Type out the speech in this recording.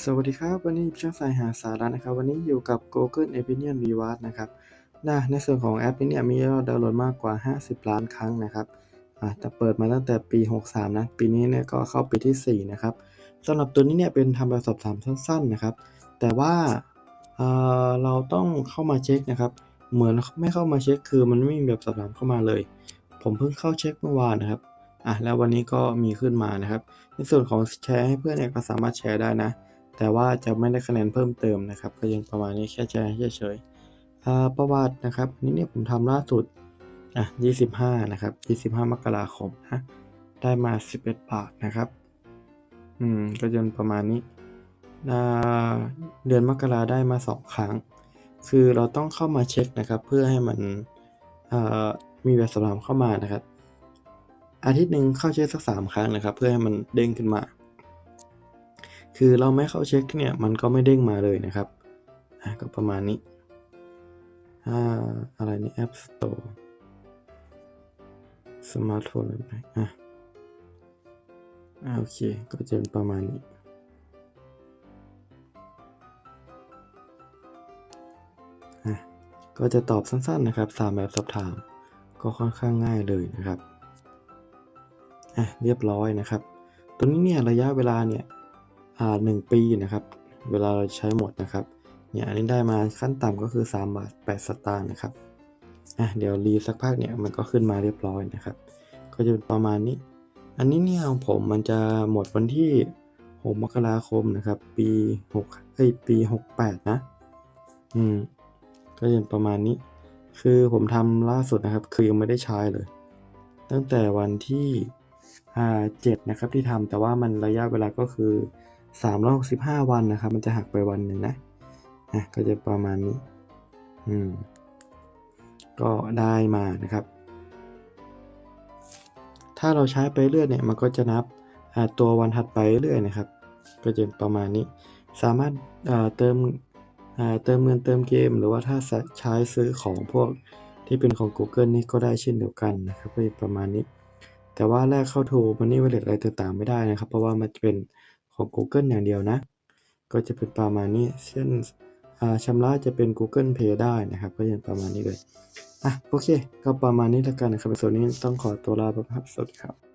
สวัสดีครับ วันนี้ช่างสายหาสาระนะครับ วันนี้อยู่กับ Google Opinion Reward นะครับนะในส่วนของแอปนี้เนี่ยมียอดดาวน์โหลดมากกว่า 50 ล้านครั้งนะครับอ่าแต่เปิดมาตั้งแต่ปี 63 นะ ปีนี้เนี่ยก็เข้าปีที่ 4 นะครับสำหรับตัวนี้เนี่ยเป็นทำแบบสอบถามสั้น ๆนะครับ แต่ว่าเอ่อเราต้องเข้ามาเช็คนะครับ เหมือนไม่เข้ามาเช็คคือมันไม่มีแบบสอบถามเข้ามาเลย ผมเพิ่งเข้าเช็คเมื่อวานนะครับอะแล้ววันนี้ก็มีขึ้นมานะครับ ในส่วนของแชร์ให้เพื่อนเนี่ยก็สามารถแชร์ได้นะ แต่ว่าจะไม่ได้คะแนนเพิ่มเติมนะครับ ก็ยังประมาณนี้แค่แชร์เฉยๆอ่าประวัตินะครับนนี้เนี่ยผมทำล่าสุดอะ25 นะครับ 25 มกราคมนะได้มา 11 บาทนะครับ อืม ก็จะประมาณนี้ เดือนมกราได้มา 2 ครั้ง คือเราต้องเข้ามาเช็คนะครับ เพื่อให้มันมีแบบสอบถามเข้ามานะครับ อาทิตย์หนึ่งเข้าเช็คสักสามครั้งนะครับ เพื่อให้มันเด้งขึ้นมา คือเราไม่เข้าเช็คเนี่ยมันก็ไม่เด้งมาเลยนะครับอะก็ประมาณนี้อ่าอะไรนี่ App Store สมาร์ทโฟนอะไรอะอ่าโอเค ก็จะเป็นประมาณนี้อะก็จะตอบสั้นๆนะครับสามแบบสอบถาม ก็ค่อนข้างง่ายเลยนะครับอะเรียบร้อยนะครับ ตัวนี้เนี่ยระยะเวลาเนี่ย หนึ่งปีนะครับ เวลาเราใช้หมดนะครับเนี่ยอันนี้ได้มาขั้นต่ำก็คือ3บาท8สตางค์นะครับอะเดี๋ยวรีสักพักเนี่ยมันก็ขึ้นมาเรียบร้อยนะครับ ก็จะเป็นประมาณนี้ อันนี้เนี่ยของผมมันจะหมดวันที่ 6 มกราคมนะครับ ปี6เอ้ยปี 68 นะ อืม ก็จะเป็นประมาณนี้ คือผมทำล่าสุดนะครับ คือยังไม่ได้ใช้เลย ตั้งแต่วันที่อ่าเจ็ดนะครับที่ทำแต่ว่ามันระยะเวลาก็คือ 365 วันนะครับ มันจะหักไปวันหนึ่งนะอะก็จะประมาณนี้อืมก็ได้มานะครับ ถ้าเราใช้ไปเรื่อยเนี่ยมันก็จะนับตัววันถัดไปเรื่อยนะครับ ก็จะประมาณนี้ สามารถเติมเติมเงินเติมเกม หรือว่าถ้าใช้ซื้อของพวกที่เป็นของ Google นี่ก็ได้เช่นเดียวกันนะครับก็ประมาณนี้ แต่ว่าแลกเข้า True Money Wallet อะไรต่างๆไม่ได้นะครับ เพราะว่ามันจะเป็น ของ Google อย่างเดียวนะ ก็จะเป็นประมาณนี้ เช่นอ่าชำระจะเป็น Google Pay ได้นะครับ ก็จะประมาณนี้เลย อะ โอเค ก็ประมาณนี้แล้วกันนะครับในส่วนนี้ต้องขอตัวลาไปครับ สวัสดีครับ